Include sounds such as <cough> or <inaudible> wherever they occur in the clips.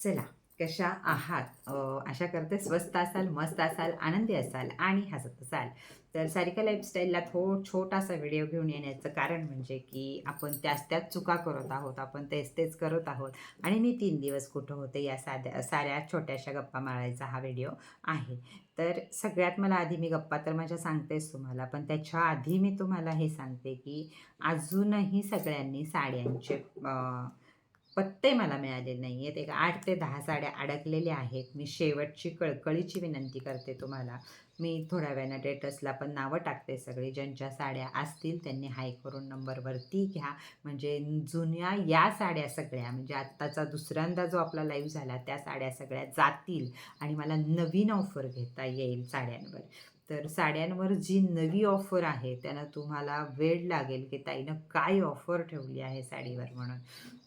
चला कशा आहात? आशा करते स्वस्त असाल मस्त असाल आनंदी असाल आणि हसत असाल. तर सारिका लाईफस्टाईलला थो छोटासा व्हिडिओ घेऊन येण्याचं कारण म्हणजे की आपण त्याच त्याच चुका करत आहोत आपण तेच तेच करत आहोत. आणि मी तीन दिवस कुठं होते या साध्या साऱ्या छोट्याशा गप्पा मारायचा हा व्हिडिओ आहे. तर सगळ्यात मला आधी मी गप्पा तर माझ्या सांगतेच तुम्हाला पण त्याच्या आधी मी तुम्हाला हे सांगते की अजूनही सगळ्यांनी साड्यांचे पत्ते मला मिळालेले नाही आहेत एक आठ ते दहा साड्या अडकलेल्या आहेत. मी शेवटची कळकळीची विनंती करते तुम्हाला. मी थोड्या वेळानं डेटसला पण नावं टाकते सगळी. ज्यांच्या साड्या असतील त्यांनी हाय करून नंबरवरती घ्या. म्हणजे जुन्या या साड्या सगळ्या म्हणजे आत्ताचा दुसऱ्यांदा जो आपला लाईव्ह झाला त्या साड्या सगळ्या जातील आणि मला नवीन ऑफर घेता येईल साड्यांवर. तर साड्यांवर जी नवी ऑफर आहे त्यानं तुम्हाला वेळ लागेल की ताईनं काय ऑफर ठेवली आहे साडीवर म्हणून.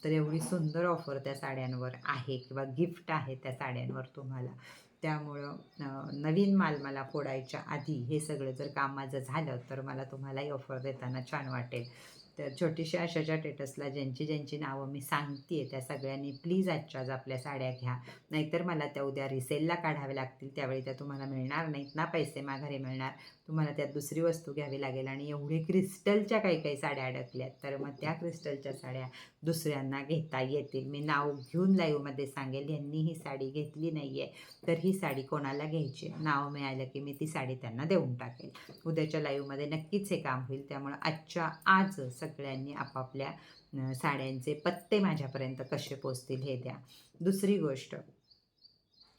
तर एवढी सुंदर ऑफर त्या साड्यांवर आहे किंवा गिफ्ट आहे त्या साड्यांवर तुम्हाला. त्यामुळं नवीन माल मला फोडायच्या आधी हे सगळं जर काम माझं झालं तर मला तुम्हालाही ऑफर देताना छान वाटेल. तर छोटीशी अशाच्या टेटसला ज्यांची ज्यांची नावं मी सांगते त्या सगळ्यांनी प्लीज आजच्या आज आपल्या साड्या घ्या. नाहीतर मला त्या उद्या रिसेलला काढाव्या लागतील. त्यावेळी त्या तुम्हाला मिळणार नाहीत ना पैसे माघारी मिळणार. तुम्हाला त्यात दुसरी वस्तू घ्यावी लागेल आणि एवढे क्रिस्टलच्या काही काही साड्या अडकल्यात. तर मग त्या क्रिस्टलच्या साड्या दुसऱ्यांना घेता येतील. मी नाव घेऊन लाईव्हमध्ये सांगेल यांनी ही साडी घेतली नाही आहे तर ही साडी कोणाला घ्यायची? नाव मिळालं की मी ती साडी त्यांना देऊन टाकेल. उद्याच्या लाईव्हमध्ये नक्कीच हे काम होईल. त्यामुळं आजच्या आज सगळ्यांनी आपापल्या साड्यांचे पत्ते माझ्यापर्यंत कसे पोचतील हे द्या. दुसरी गोष्ट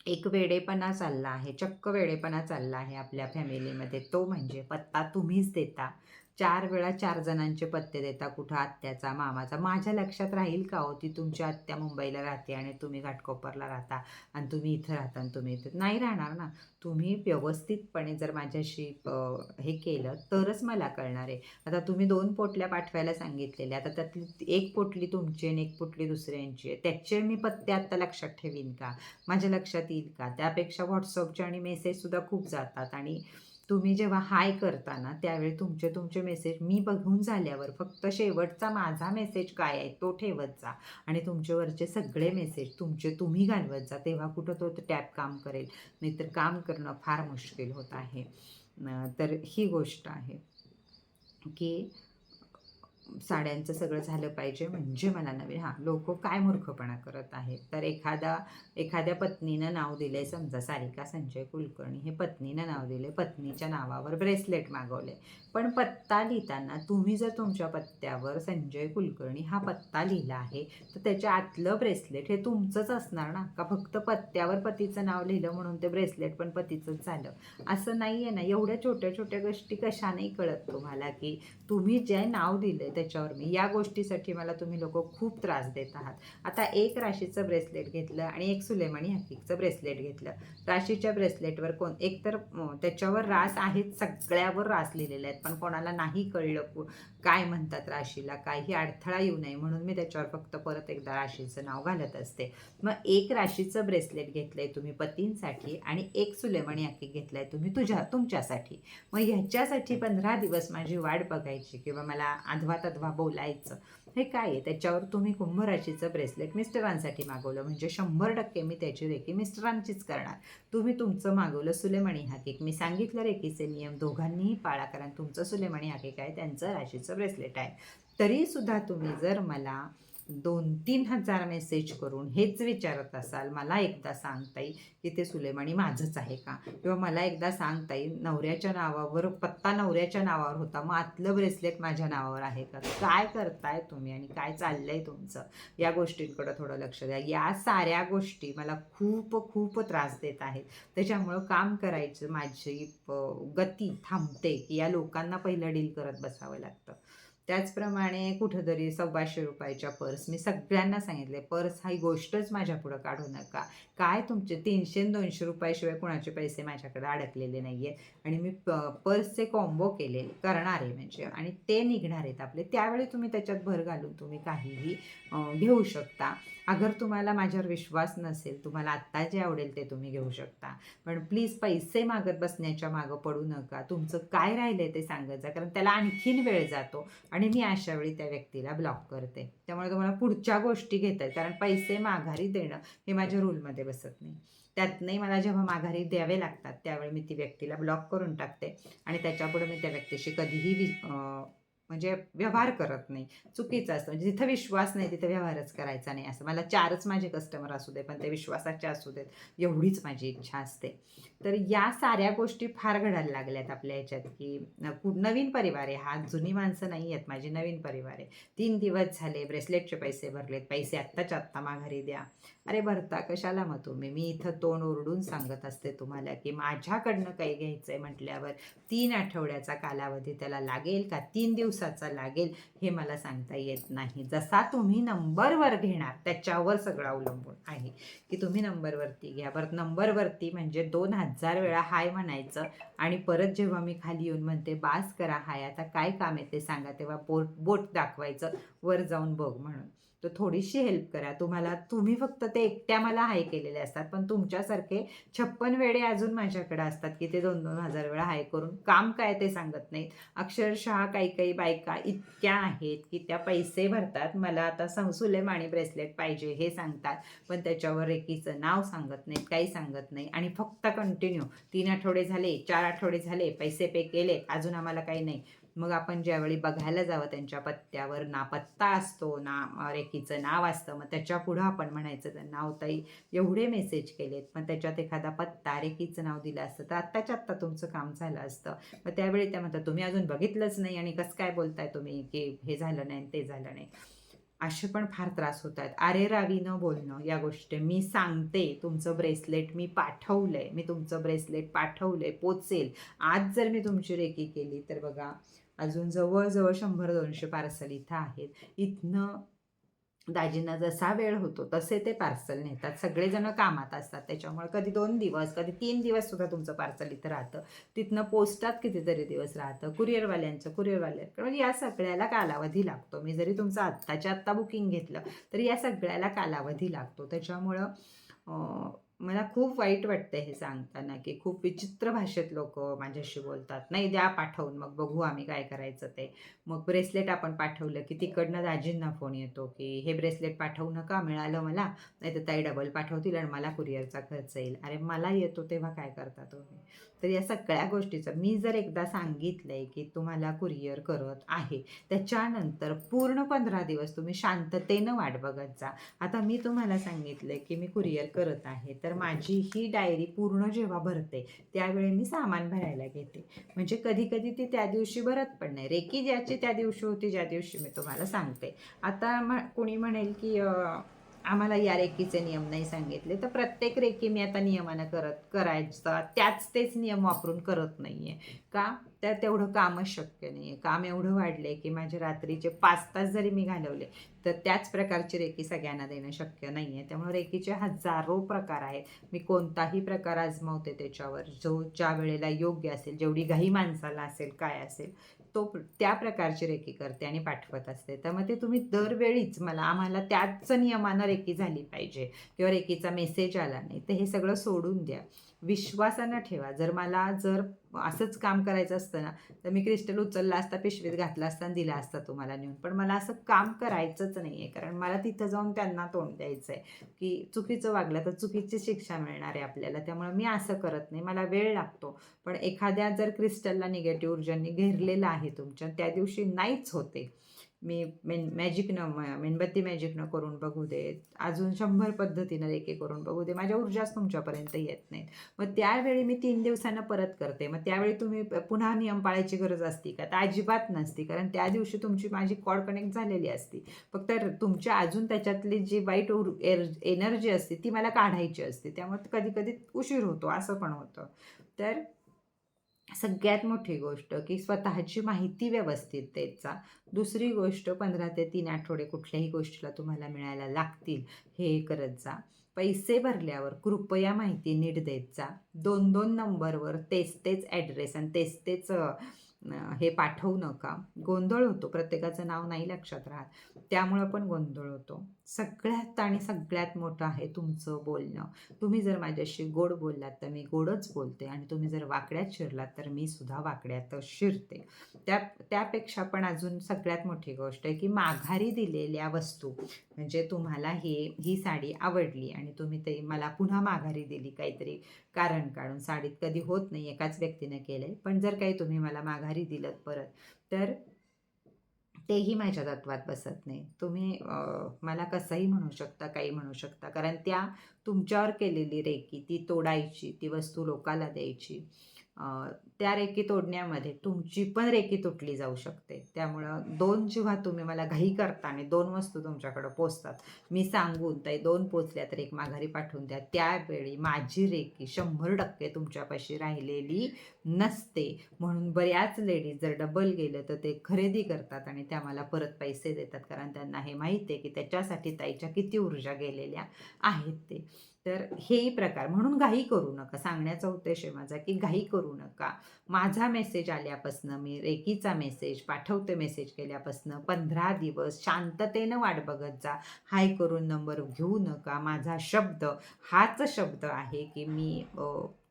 एक वेडेपणा चालला आहे चक्क वेडेपणा चालला आहे आपल्या फॅमिलीमध्ये तो म्हणजे पत्ता तुम्हीच देता. चार वेळा चार जणांचे पत्ते देता कुठं आत्याचा मामाचा. माझ्या लक्षात राहील का हो ती तुमची आत्या मुंबईला राहते आणि तुम्ही घाटकोपरला राहता आणि तुम्ही इथं राहता आणि तुम्ही इथं नाही राहणार ना. तुम्ही व्यवस्थितपणे जर माझ्याशी हे केलं तरच मला कळणार आहे. आता तुम्ही दोन पोटल्या पाठवायला सांगितलेल्या. आता त्यातली एक पोटली तुमची आणि एक पोटली दुसऱ्यांची आहे. त्याचे मी पत्ते आत्ता लक्षात ठेवीन का? माझ्या लक्षात येईल का? त्यापेक्षा व्हॉट्सअपचे आणि मेसेजसुद्धा खूप जातात आणि तुम्ही जेव्हा हाय करता ना त्यावेळी तुमचे तुमचे मेसेज मी बघून झाल्यावर फक्त शेवटचा माझा मेसेज काय आहे तो ठेवत जा. आणि तुमच्यावरचे सगळे मेसेज तुमचे तुम्ही घालवत जा. तेव्हा कुठं तो टॅप काम करेल? नाहीतर काम करणं फार मुश्किल होत आहे. तर ही गोष्ट आहे. की साड्यांचं सगळं झालं पाहिजे म्हणजे मला नवीन हां लोक काय मूर्खपणा करत आहेत? तर एखादा एखाद्या पत्नीनं नाव दिलं आहे समजा सारिका संजय कुलकर्णी हे पत्नीनं नाव दिले पत्नीच्या नावावर ब्रेसलेट मागवले पण पत्ता लिहिताना तुम्ही जर तुमच्या पत्त्यावर संजय कुलकर्णी हा पत्ता लिहिला आहे तर त्याच्या आतलं ब्रेसलेट हे तुमचंच असणार ना? का फक्त पत्त्यावर पतीचं नाव लिहिलं म्हणून ते ब्रेसलेट पण पतीचंच झालं? असं नाही आहे ना? एवढ्या छोट्या छोट्या गोष्टी कशा नाही कळत तुम्हाला की तुम्ही जे नाव दिलं त्याच्यावर मी. या गोष्टीसाठी मला तुम्ही लोक खूप त्रास देत आहात. आता एक राशीचं ब्रेसलेट घेतलं आणि एक सुलेमानी हकीकचं ब्रेसलेट घेतलं. राशीच्या ब्रेसलेटवर कोण? एक तर त्याच्यावर रास आहेत सगळ्यावर रास लिहिलेले आहेत पण कोणाला नाही कळलं काय म्हणतात राशीला? काही अडथळा येऊ नये म्हणून मी त्याच्यावर फक्त परत एकदा राशीचं नाव घालत असते. मग एक राशीचं ब्रेसलेट घेतलंय तुम्ही पतींसाठी आणि एक सुलेमणी आखी आहे तुम्ही तुझ्या तुमच्यासाठी. मग ह्याच्यासाठी पंधरा दिवस माझी वाट बघायची किंवा मला अधवा तधवा बोलायचं. हे काय आहे? त्याच्यावर तुम्ही कुंभराशीचं ब्रेसलेट मिस्टरांसाठी मागवलं. म्हणजे शंभर टक्के मी त्याची रेकी मिस्टरांचीच करणार. तुम्ही तुमचं मागवलं सुलेमणी हाकीक मी सांगितलं रेकीचे नियम दोघांनीही पाळा कारण तुमचं सुलेमणी हाकीक आहे त्यांचं राशीचं ब्रेसलेट आहे. तरीसुद्धा तुम्ही जर मला दोन तीन हजार मेसेज करून हेच विचारत असाल मला एकदा सांगता येईल की ते सुलेमानी माझंच आहे का? किंवा मला एकदा सांगता येईल नवऱ्याच्या नावावर पत्ता नवऱ्याच्या नावावर होता मग आतलं ब्रेसलेट माझ्या नावावर आहे का? काय करताय तुम्ही आणि काय चाललंय तुमचं? या गोष्टींकडं थोडं लक्ष द्या. या साऱ्या गोष्टी मला खूप खूप त्रास देत आहेत. त्याच्यामुळं काम करायचं माझी गती थांबते की या लोकांना पहिलं डील करत बसावं लागतं. त्याचप्रमाणे कुठंतरी सव्वाशे रुपयाच्या पर्स मी सगळ्यांना सांगितले पर्स ही गोष्टच माझ्या पुढं काढू नका. काय तुमचे तीनशे दोनशे रुपयाशिवाय कुणाचे पैसे माझ्याकडे अडकलेले नाही आहेत आणि मी प पर्सचे कॉम्बो केले करणार आहे म्हणजे. आणि ते निघणार आहेत आपले. त्यावेळी तुम्ही त्याच्यात भर घालून तुम्ही काहीही घेऊ शकता. अगर तुम्हाला माझ्यावर विश्वास नसेल तुम्हाला आत्ता जे आवडेल ते तुम्ही घेऊ शकता. पण प्लीज पैसे मागत बसण्याच्या मागं पडू नका. तुमचं काय राहिलं आहे ते सांगत जा कारण त्याला आणखीन वेळ जातो. आणि आणि मी अशा वेळी त्या व्यक्तीला ब्लॉक करते. त्यामुळे तुम्हाला पुढच्या गोष्टी घेत आहेत कारण पैसे माघारी देणं हे माझ्या रूलमध्ये बसत नाही. त्यातनंही मला जेव्हा माघारी द्यावे लागतात त्यावेळी मी ती व्यक्तीला ब्लॉक करून टाकते. आणि त्याच्यापुढे मी त्या व्यक्तीशी कधीही वि म्हणजे व्यवहार करत नाही. चुकीचं असतं. म्हणजे जिथं विश्वास नाही तिथं व्यवहारच करायचा नाही असं. मला चारच माझे कस्टमर असू दे पण ते विश्वासाचे असू देत. एवढीच माझी इच्छा असते. तर या साऱ्या गोष्टी फार घडायला लागल्यात आपल्या ह्याच्यात की नवीन परिवार आहे. हा जुनी माणसं नाही आहेत. माझी नवीन परिवार आहे. तीन दिवस झाले. ब्रेसलेटचे पैसे भरलेत. पैसे आत्ताच्या आत्ता माघारी द्या. अरे भरता कशाला मग तुम्ही? मी इथं तोंड ओरडून सांगत असते तुम्हाला की माझ्याकडनं काही घ्यायचं आहे म्हटल्यावर तीन आठवड्याचा कालावधी त्याला लागेल का? तीन दिवसाचा लागेल हे मला सांगता येत नाही. जसा तुम्ही नंबरवर घेणार त्याच्यावर सगळं अवलंबून आहे की तुम्ही नंबरवरती घ्या. परत नंबरवरती म्हणजे दोन हजार वेळा हाय म्हणायचं आणि परत जेव्हा मी खाली येऊन म्हणते बास करा हाय आता काय काम आहे ते सांगा. तेव्हा बोट बोट दाखवायचं वर जाऊन बघ म्हणून. तर थोडीशी हेल्प करा. तुम्हाला तुम्ही फक्त ते एकट्या मला हाय केलेले असतात पण तुमच्यासारखे छप्पन वेळे अजून माझ्याकडे असतात की ते दोन दोन हजार वेळा हाय करून काम काय ते सांगत नाहीत. अक्षरशः काही काही बायका इतक्या आहेत की त्या पैसे भरतात. मला आता सं सुलेमाणी ब्रेसलेट पाहिजे हे सांगतात पण त्याच्यावर एकीचं नाव सांगत नाहीत काही सांगत नाही. आणि फक्त कंटिन्यू तीन आठवडे झाले चार आठवडे झाले पैसे पे केले अजून आम्हाला काही नाही. मग आपण ज्यावेळी बघायला जावं त्यांच्या पत्त्यावर ना पत्ता असतो ना रेखीचं नाव असतं मग त्याच्या पुढं आपण म्हणायचं तर नाव ताई एवढे मेसेज केलेत. मग त्याच्यात एखादा पत्ता रेखीचं नाव दिलं असतं तर आत्ताच्या आत्ता तुमचं काम झालं असतं. मग त्यावेळी त्या म्हणतात तुम्ही अजून बघितलंच नाही आणि कसं काय बोलताय तुम्ही की हे झालं नाही आणि ते झालं नाही. असे पण फार त्रास होत आहेत अरे रावी न बोलणं. या गोष्टी मी सांगते तुमचं ब्रेसलेट मी पाठवलंय मी तुमचं ब्रेसलेट पाठवलंय पोचेल. आज जर मी तुमची रेकी केली तर बघा अजून जवळजवळ शंभर दोनशे पार्सल इथं आहेत. इथनं दाजींना जसा वेळ होतो तसे ते पार्सल नेतात. सगळेजण कामात असतात. त्याच्यामुळे कधी दोन दिवस कधी तीन दिवस सुद्धा तुमचं पार्सल इथं राहतं. तिथनं पोस्टात कितीतरी दिवस राहतं. कुरिअरवाल्यांचं कुरिअरवाल्यांकडे म्हणजे या सगळ्याला कालावधी लागतो. मी जरी तुमचं आत्ताच्या आत्ता बुकिंग घेतलं तरी या सगळ्याला कालावधी लागतो. त्याच्यामुळं मला खूप वाईट वाटतं हे सांगताना की खूप विचित्र भाषेत लोक माझ्याशी बोलतात. नाही द्या पाठवून मग बघू आम्ही काय करायचं ते. मग ब्रेसलेट आपण पाठवलं की तिकडनं दाजींना फोन येतो की हे ब्रेसलेट पाठवू नका मिळालं मला नाही तर ताई डबल पाठवतील आणि मला कुरिअरचा खर्च येईल. अरे मला येतो तेव्हा काय करता तुम्ही? तर या सगळ्या गोष्टीचं मी जर एकदा सांगितलं आहे की तुम्हाला कुरिअर करत आहे त्याच्यानंतर पूर्ण पंधरा दिवस तुम्ही शांततेनं वाट बघत जा. आता मी तुम्हाला सांगितलं की मी कुरिअर करत आहे तर तर माझी ही डायरी पूर्ण जेव्हा भरते त्यावेळी मी सामान भरायला घेते. म्हणजे कधी कधी ती त्या दिवशी भरत पण नाही. रेकी ज्याची त्या दिवशी होती ज्या दिवशी मी तुम्हाला सांगते. आता म कोणी म्हणेल की आम्हाला या रेकीचे नियम नाही सांगितले. तर प्रत्येक रेकी मी आता नियमानं करत करायचं. त्याच तेच नियम वापरून करत नाही आहे का? त्या तेवढं कामच शक्य नाही आहे काम एवढं वाढलं आहे की माझे रात्रीचे पाच तास जरी मी घालवले तर त्याच प्रकारची रेकी सगळ्यांना देणं शक्य नाही आहे त्यामुळे रेकीचे हजारो प्रकार आहेत. मी कोणताही प्रकार आजमावते त्याच्यावर. जो ज्या वेळेला योग्य असेल जेवढी घाई माणसाला असेल काय असेल तो त्या प्रकारची रेकी करते आणि पाठवत असते. तर मग ते तुम्ही दरवेळीच मला आम्हाला त्याच नियमानं रेकी झाली पाहिजे किंवा रेकीचा मेसेज आला नाही तर हे सगळं सोडून द्या. विश्वासानं ठेवा. जर मला जर असंच काम करायचं असतं ना तर मी क्रिस्टल उचलला असता पिशवीत घातला असता आणि दिला असता तुम्हाला नेऊन. पण मला असं काम करायचंच नाही आहे कारण मला तिथं जाऊन त्यांना तोंड द्यायचं आहे की चुकीचं वागलं तर चुकीची शिक्षा मिळणार आहे आपल्याला. त्यामुळे मी असं करत नाही. मला वेळ लागतो. पण एखाद्या जर क्रिस्टलला निगेटिव्ह ऊर्जांनी घेरलेलं आहे तुमच्या त्या दिवशी नाहीच होते. मी मेन मॅजिकनं म- मेणबत्ती मॅजिकनं करून बघू दे. अजून शंभर पद्धतीनं रेके करून बघू दे. माझ्या ऊर्जाच तुमच्यापर्यंत येत नाहीत. मग त्यावेळी मी तीन दिवसानं परत करते. मग त्यावेळी तुम्ही पुन्हा नियम पाळायची गरज असती का? तर अजिबात नसती. कारण त्या दिवशी तुमची माझी कॉड कनेक्ट झालेली असती. फक्त तुमच्या अजून त्याच्यातली जी वाईट उर एर एनर्जी असते ती मला काढायची असते. त्यामुळे कधी कधी उशीर होतो. असं पण होतं. तर सगळ्यात मोठी गोष्ट की स्वतःची माहिती व्यवस्थित द्यायचा दुसरी गोष्ट पंधरा ते तीन आठवडे कुठल्याही गोष्टीला तुम्हाला मिळायला लागतील हे करत जा. पैसे भरल्यावर कृपया माहिती नीट देत जा. दोन दोन नंबरवर तेच तेच ॲड्रेस आणि तेच तेच हे पाठवू नका. गोंधळ होतो प्रत्येकाचं नाव नाही लक्षात राहत. त्यामुळं पण गोंधळ होतो. सगळ्यात आणि सगळ्यात मोठं आहे तुमचं बोलणं. तुम्ही जर माझ्याशी गोड बोललात तर मी गोडच बोलते आणि तुम्ही जर वाकड्यात शिरलात तर मी सुद्धा वाकड्यातच शिरते. त्या त्यापेक्षा पण अजून सगळ्यात मोठी गोष्ट आहे की माघारी दिलेल्या वस्तू म्हणजे तुम्हाला ही ही साडी आवडली आणि तुम्ही ते मला पुन्हा माघारी दिली काहीतरी कारण काढून. साडीत कधी होत नाही एकाच व्यक्तीने केलं आहे पण जर काही तुम्ही मला माघारी दिलं परत तर तेही माझ्या तत्वात बसत नाही तुम्ही मला कसंही म्हणू शकता काही म्हणू शकता. कारण त्या तुमच्यावर केलेली रेकी ती तोडायची ती वस्तू लोकाला द्यायची. त्या रेकी तोडण्यामध्ये तुमची पण रेकी तुटली जाऊ शकते. त्यामुळं दोन जेव्हा तुम्ही मला घाई करता आणि दोन वस्तू तुमच्याकडं पोचतात मी सांगून ते दोन पोचल्या तर एक माघारी पाठवून द्या. त्यावेळी माझी रेकी शंभर टक्के तुमच्यापाशी राहिलेली नसते. म्हणून बऱ्याच लेडीज जर डबल गेलं तर ते खरेदी करतात आणि त्या मला परत पैसे देतात. कारण त्यांना हे माहीत आहे की त्याच्यासाठी ताईच्या किती ऊर्जा गेलेल्या आहेत ते. तर हेही प्रकार. म्हणून घाई करू नका. सांगण्याचा उद्देश आहे माझा की घाई करू नका. माझा मेसेज आल्यापासनं मी रेकीचा मेसेज पाठवते मेसेज केल्यापासनं पंधरा दिवस शांततेनं वाट बघत जा. हाय करून नंबर घेऊ नका. माझा शब्द हाच शब्द आहे की मी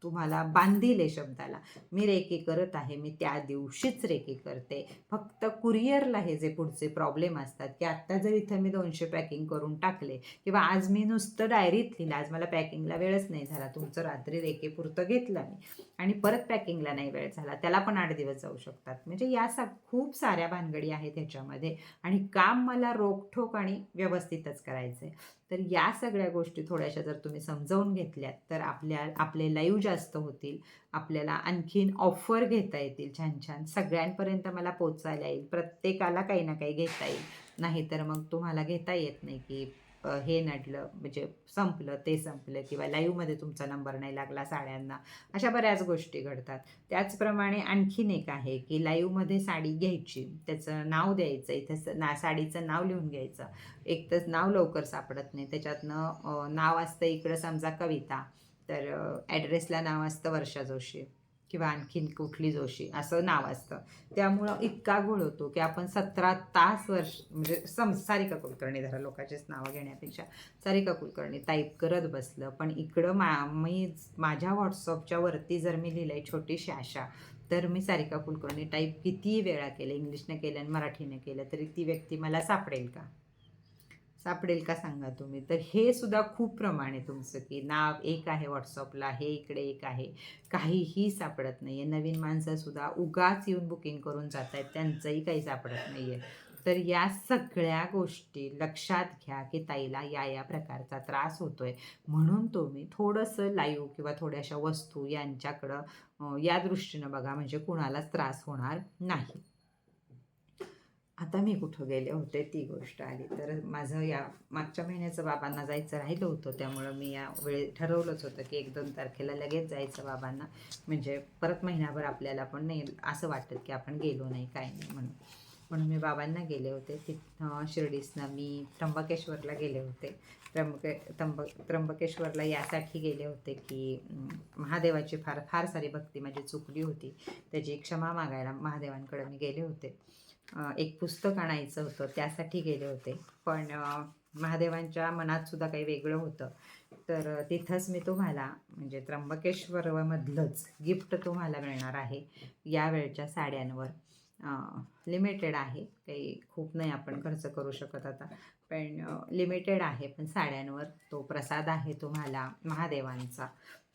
तुम्हाला बांधील आहे शब्दाला. मी रेकी करत आहे मी त्या दिवशीच रेकी करते. फक्त कुरिअरला हे जे पुढचे प्रॉब्लेम असतात की आत्ता जर इथं मी दोनशे पॅकिंग करून टाकले किंवा आज मी नुसतं डायरीत लिहिलं आज मला पॅकिंगला वेळच नाही झाला तुमचं रात्री रेकेपुरतं घेतलं मी आणि परत पॅकिंगला नाही वेळ झाला त्याला पण आठ दिवस जाऊ शकतात. म्हणजे या सा खूप साऱ्या भानगडी आहेत ह्याच्यामध्ये आणि काम मला रोखठोक आणि व्यवस्थितच करायचं आहे तर या सगळ्या गोष्टी थोड्याशा जर तुम्ही समजावून घेतल्यात तर आपल्या आपले लाईव्ह जास्त होतील. आपल्याला आणखीन ऑफर घेता येतील छान छान. सगळ्यांपर्यंत मला पोचायला येईल. प्रत्येकाला काही ना काही घेता येईल. नाहीतर मग तुम्हाला घेता येत नाही की हे नडलं म्हणजे संपलं ते संपलं किंवा लाईव्हमध्ये तुमचा नंबर नाही लागला साड्यांना. अशा बऱ्याच गोष्टी घडतात. त्याचप्रमाणे आणखीन एक आहे की लाईव्हमध्ये साडी घ्यायची. त्याचं नाव द्यायचं. इथं ना साडीचं नाव लिहून घ्यायचं. एक तर नाव लवकर सापडत नाही. त्याच्यातनं नाव असतं इकडं समजा कविता. तर ॲड्रेसला नाव असतं वर्षा जोशी किंवा आणखीन कुठली जोशी असं नाव असतं. त्यामुळं इतका घोळ होतो की आपण सतरा तास वर्ष म्हणजे सम सारिका कुलकर्णी धरा लोकांचीच नावं घेण्यापेक्षा सारिका कुलकर्णी टाईप करत बसलं. पण इकडं मा मी माझ्या व्हॉट्सअपच्या वरती जर मी लिहिलं आहे छोटीशी आशा तर मी सारिका कुलकर्णी टाईप किती वेळा केलं इंग्लिशनं केलं आणि मराठीनं केलं तरी ती व्यक्ती मला सापडेल का? सापडेल का सांगा तुम्ही? तर हे सुद्धा खूप प्रमाण आहे तुमचं की नाव एक आहे व्हॉट्सअपला हे इकडे एक आहे. काहीही सापडत नाही आहे नवीन माणसंसुद्धा उगाच येऊन बुकिंग करून जात आहेत त्यांचंही काही सापडत नाही आहे तर या सगळ्या गोष्टी लक्षात घ्या की ताईला या या प्रकारचा त्रास होतो आहे म्हणून तुम्ही थोडंसं लाईव्ह किंवा थोड्याशा वस्तू यांच्याकडं या दृष्टीनं बघा म्हणजे कुणालाच त्रास होणार नाही. आता मी कुठं गेले होते ती गोष्ट आली. तर माझं या मागच्या महिन्याचं बाबांना जायचं राहिलं होतं त्यामुळं मी या वेळे ठरवलंच होतं की एक दोन तारखेला लगेच जायचं बाबांना. म्हणजे परत महिनाभर आपल्याला पण नाही असं वाटत की आपण गेलो नाही काय नाही म्हणून. म्हणून मी बाबांना गेले होते. तिथं शिर्डीसनं मी त्र्यंबकेश्वरला गेले होते. त्र्यंबके त्र्यंब त्र्यंबकेश्वरला यासाठी गेले होते की महादेवाची फार फार सारी भक्ती माझी चुकली होती. त्याची क्षमा मागायला महादेवांकडे मी गेले होते. एक पुस्तक आणायचं होतं त्यासाठी गेले होते. पण महादेवांच्या मनात सुद्धा काही वेगळं होतं. तर तिथंच मी तुम्हाला म्हणजे त्र्यंबकेश्वरमधलंच गिफ्ट तुम्हाला मिळणार आहे यावेळच्या साड्यांवर. लिमिटेड आहे काही खूप नाही आपण खर्च करू शकत आता. पण लिमिटेड आहे पण साड्यांवर तो प्रसाद आहे तुम्हाला महादेवांचा.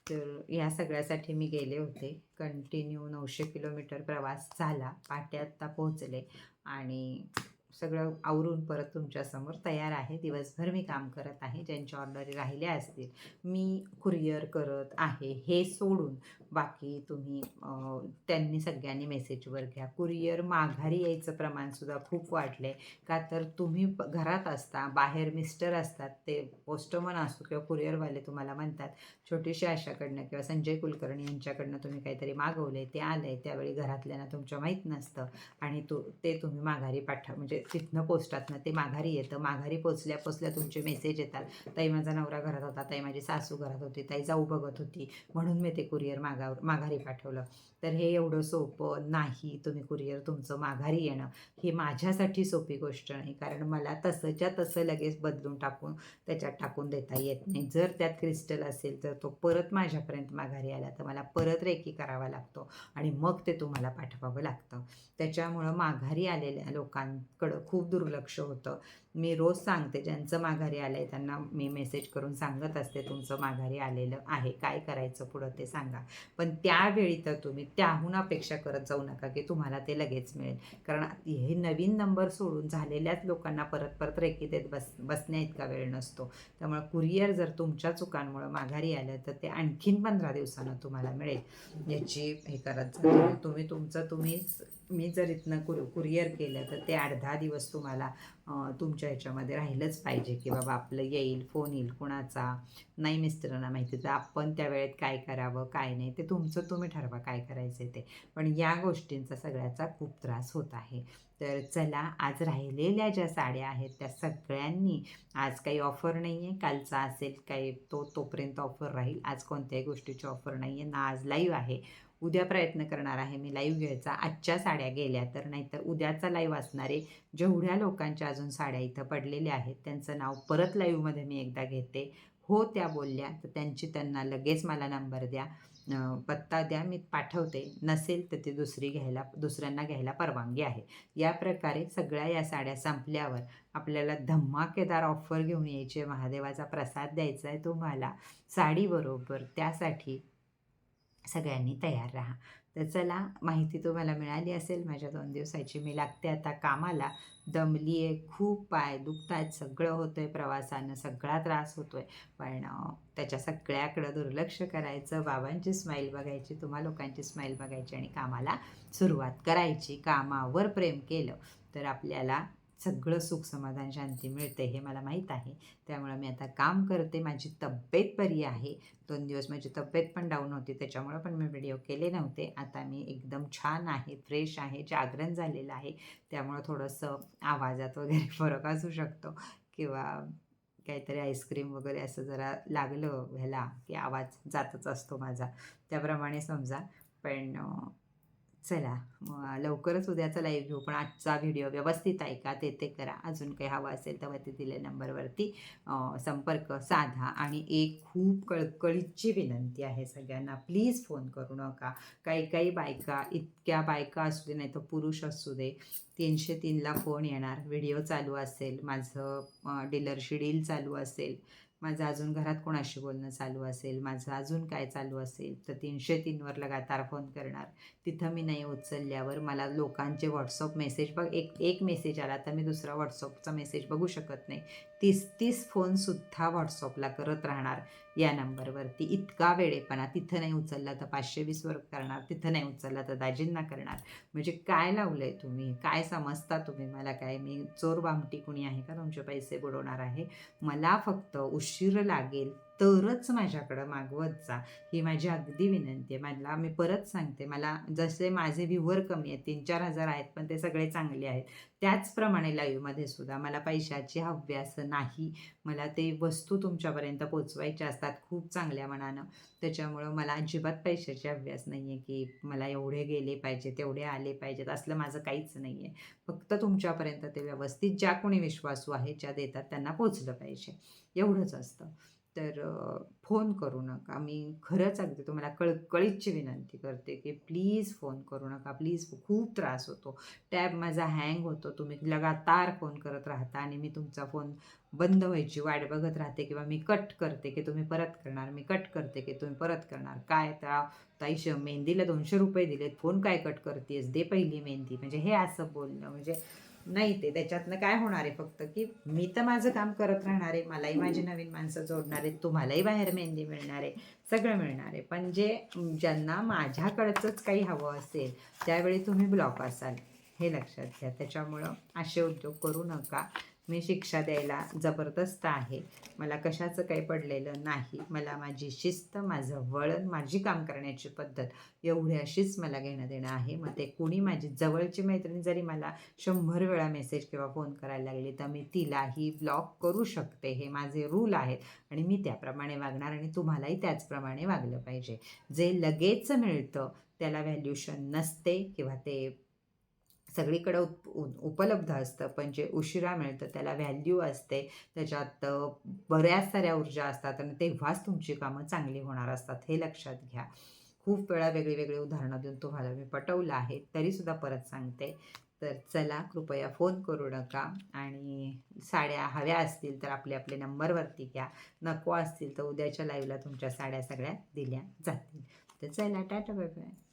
तर या सगळ्यासाठी मी गेले होते. कंटिन्यू नऊशे किलोमीटर प्रवास झाला. पाटे आत्ता पोहोचले. आणि सगळं आवरून परत तुमच्यासमोर तयार आहे. दिवसभर मी काम करत आहे. ज्यांच्या ऑर्डरी राहिल्या असतील मी कुरिअर करत आहे. हे सोडून बाकी तुम्ही त्यांनी सगळ्यांनी मेसेजवर घ्या. कुरिअर माघारी यायचं प्रमाणसुद्धा खूप वाढलं आहे का तर तुम्ही घरात असता बाहेर मिस्टर असतात ते पोस्टमन असतो किंवा कुरिअरवाले तुम्हाला म्हणतात छोटीशी आशाकडनं किंवा संजय कुलकर्णी यांच्याकडनं तुम्ही काहीतरी मागवले ते आलं आहे त्यावेळी घरातल्यांना तुमच्या माहीत नसतं आणि तो ते तुम्ही माघारी पाठव म्हणजे तिथनं पोस्टातनं ते माघारी येतं माघारी पोचल्या पोचल्या तुमचे मेसेज येतात. ताई माझा नवरा घरात होता ताई माझी सासू घरात होती ताई जाऊ बघत होती म्हणून मी ते कुरिअर मागावर माघारी पाठवलं. तर हे एवढं सोपं नाही तुम्ही कुरिअर तुमचं माघारी येणं. ही माझ्यासाठी सोपी गोष्ट नाही कारण मला तसंच्या तसं लगेच बदलून टाकून त्याच्यात टाकून देता येत नाही. जर त्यात क्रिस्टल असेल तर तो परत माझ्यापर्यंत माघारी आला तर मला परत रेकी करावा लागतो आणि मग ते तुम्हाला पाठवावं लागतं. त्याच्यामुळं माघारी आलेल्या लोकांकडं खूप दुर्लक्ष होतं. मी रोज सांगते ज्यांचं माघारी आलं आहे त्यांना मी मेसेज करून सांगत असते तुमचं माघारी आलेलं आहे काय करायचं पुढं ते सांगा. पण त्यावेळी तर तुम्ही त्याहून अपेक्षा करत जाऊ नका की तुम्हाला ते लगेच मिळेल. कारण हे नवीन नंबर सोडून झालेल्याच लोकांना परत परत रेकी देत बस बसण्या इतका वेळ नसतो. त्यामुळे कुरिअर जर तुमच्या चुकांमुळं माघारी आलं तर ते आणखीन पंधरा दिवसानं तुम्हाला मिळेल. याची हे करत जा. तुम्ही- तुम्ही तुमचं तुम्हीच मी जर इथनं कुर कुरिअर केलं तर ते अर्धा दिवस तुम्हाला तुमच्या ह्याच्यामध्ये राहिलंच पाहिजे की बाबा आपलं येईल फोन येईल कुणाचा? नाही मिस्टरांना माहिती तर आपण त्या वेळेत काय करावं काय नाही ते तुमचं तुम्ही ठरवा काय करायचं ते. पण या गोष्टींचा सगळ्याचा खूप त्रास होत आहे. तर चला आज राहिलेल्या ज्या साड्या आहेत त्या सगळ्यांनी आज काही ऑफर नाही आहे कालचा असेल काही तो तोपर्यंत ऑफर राहील. आज कोणत्याही गोष्टीची ऑफर नाही आहे ना आज लाईव्ह आहे. उद्या प्रयत्न करणार आहे मी लाईव्ह घ्यायचा. आजच्या साड्या गेल्या तर नाहीतर उद्याचा लाईव्ह असणारे जेवढ्या लोकांच्या अजून साड्या इथं पडलेल्या आहेत त्यांचं नाव परत लाईव्हमध्ये मी एकदा घेते. हो त्या बोलल्या तर त्यांची त्यांना लगेच मला नंबर द्या. पत्ता द्या मी पाठवते. नसेल तर ती दुसरी घ्यायला दुसऱ्यांना घ्यायला परवानगी आहे. या प्रकारे सगळ्या या साड्या संपल्यावर आपल्याला धमाकेदार ऑफर घेऊन यायची. महादेवाचा प्रसाद द्यायचा आहे तुम्हाला. साडीबरोबर त्यासाठी सगळ्यांनी तयार राहा. तर चला माहिती तुम्हाला मिळाली असेल माझ्या दोन दिवसाची मी लागते आता कामाला. दमली आहे खूप पाय दुखत आहेत सगळं होतं आहे प्रवासानं सगळा त्रास होतो आहे पण त्याच्या सगळ्याकडं दुर्लक्ष करायचं बाबांची स्माईल बघायची तुम्हा लोकांची स्माईल बघायची आणि कामाला सुरुवात करायची. कामावर प्रेम केलं तर आपल्याला सगळं सुख समाधान शांती मिळते हे मला माहीत आहे. त्यामुळं मी आता काम करते. माझी तब्येत बरी आहे. दोन दिवस माझी तब्येत पण डाऊन होती. त्याच्यामुळं पण मी व्हिडिओ केले नव्हते. आता मी एकदम छान आहे फ्रेश आहे जागरण झालेलं आहे. त्यामुळं थोडंसं आवाजात वगैरे <laughs> फरक असू शकतो. किंवा काहीतरी आईस्क्रीम वगैरे असं जरा लागलं ह्याला की आवाज जातच असतो माझा. त्याप्रमाणे समजा. पण चला लवकरच उद्याचा लाईव्ह घेऊ पण आजचा व्हिडिओ व्यवस्थित ऐका ते ते करा. अजून काही हवं असेल तर वरती दिलेल्या नंबरवरती संपर्क साधा. आणि एक खूप कळकळीची विनंती आहे सगळ्यांना प्लीज फोन करू नका. काही काही बायका इतक्या बायका असू दे नाही तर पुरुष असू दे तीनशे तीनला फोन येणार. व्हिडिओ चालू असेल. माझं डिलरशी डील चालू असेल. माझं अजून घरात कोणाशी बोलणं चालू असेल माझं अजून काय चालू असेल तर तीनशे तीनवर लगातार फोन करणार. तिथं मी नाही उचलल्यावर मला लोकांचे व्हॉट्सअप मेसेज बघ एक एक मेसेज आला तर मी दुसरा व्हॉट्सअपचा मेसेज बघू शकत नाही. तीस तीस फोनसुद्धा व्हॉट्सअपला करत राहणार. या नंबरवरती. इतका वेळेपणा तिथं नाही उचलला तर पाचशे वीसवर करणार तिथं नाही उचलला तर दाजींना करणार. म्हणजे काय लावलं आहे तुम्ही? काय समजता तुम्ही मला? काय मी चोर बामटी कुणी आहे का? तुमचे पैसे बुडवणार आहे? मला फक्त उशीर लागेल. तरच माझ्याकडं मागवत जा. ही माझी अगदी विनंती आहे. मला मी परत सांगते मला जसे माझे व्ह्यूवर कमी आहेत तीन चार हजार आहेत पण ते सगळे चांगले आहेत. त्याचप्रमाणे लाईव्हमध्ये सुद्धा मला पैशाची हव्यास नाही. मला ते वस्तू तुमच्यापर्यंत पोचवायच्या असतात खूप चांगल्या मनानं. त्याच्यामुळं मला अजिबात पैशाची हव्यास नाही आहे की मला एवढे गेले पाहिजे तेवढे आले पाहिजेत असलं माझं काहीच नाही आहे फक्त तुमच्यापर्यंत ते व्यवस्थित ज्या कोणी विश्वासू आहेत ज्या देतात त्यांना पोचलं पाहिजे. एवढंच असतं. तर फोन करू नका. मी खरंच अगदी तुम्हाला कळकळीची विनंती करते की प्लीज फोन करू नका. प्लीज खूप त्रास होतो. टॅब माझा हँग होतो. तुम्ही लगातार फोन करत राहता आणि मी तुमचा फोन बंद व्हायची वाट बघत राहते किंवा मी कट करते की तुम्ही परत करणार मी कट करते की तुम्ही परत करणार. काय त्या ताईश मेहंदीला दोनशे रुपये दिलेत. फोन काय कट करतेस? दे पहिली मेहंदी. म्हणजे हे असं बोलणं. म्हणजे नाही ते. त्याच्यातनं काय होणार आहे फक्त की मी तर माझं काम करत राहणार आहे. मलाही माझी नवीन माणसं जोडणार आहेत. तुम्हालाही बाहेर मेहंदी मिळणार आहे. सगळं मिळणार आहे. पण जे ज्यांना माझ्याकडचंच काही हवं असेल त्यावेळी तुम्ही ब्लॉक असाल. हे लक्षात घ्या. त्याच्यामुळं असे उद्योग करू नका. मी शिक्षा द्यायला जबरदस्त आहे. मला कशाचं काही पडलेलं नाही. मला माझी शिस्त माझं वळण माझी काम करण्याची पद्धत एवढी अशीच मला घेणं देणं आहे. मग ते कुणी माझी जवळची मैत्रिणी जरी मला शंभर वेळा मेसेज किंवा फोन करायला लागली तर मी तिलाही ब्लॉक करू शकते. हे माझे रूल आहेत आणि मी त्याप्रमाणे वागणार आणि तुम्हालाही त्याचप्रमाणे वागलं पाहिजे. जे लगेच मिळतं त्याला व्हॅल्युशन नसते किंवा ते सगळीकडं उप उपलब्ध असतं. पण जे उशिरा मिळतं त्याला व्हॅल्यू असते. त्याच्यात बऱ्याच साऱ्या ऊर्जा असतात आणि तेव्हाच तुमची कामं चांगली होणार असतात हे लक्षात घ्या. खूप वेळा वेगळी वेगळी उदाहरणं देऊन तुम्हाला मी पटवलं आहे. तरीसुद्धा परत सांगते. तर चला कृपया फोन करू नका आणि साड्या हव्या असतील तर आपले आपले नंबरवरती घ्या. नको असतील तर उद्याच्या लाईव्हला तुमच्या साड्या सगळ्या दिल्या जातील. तर चला टाटा बाय बाय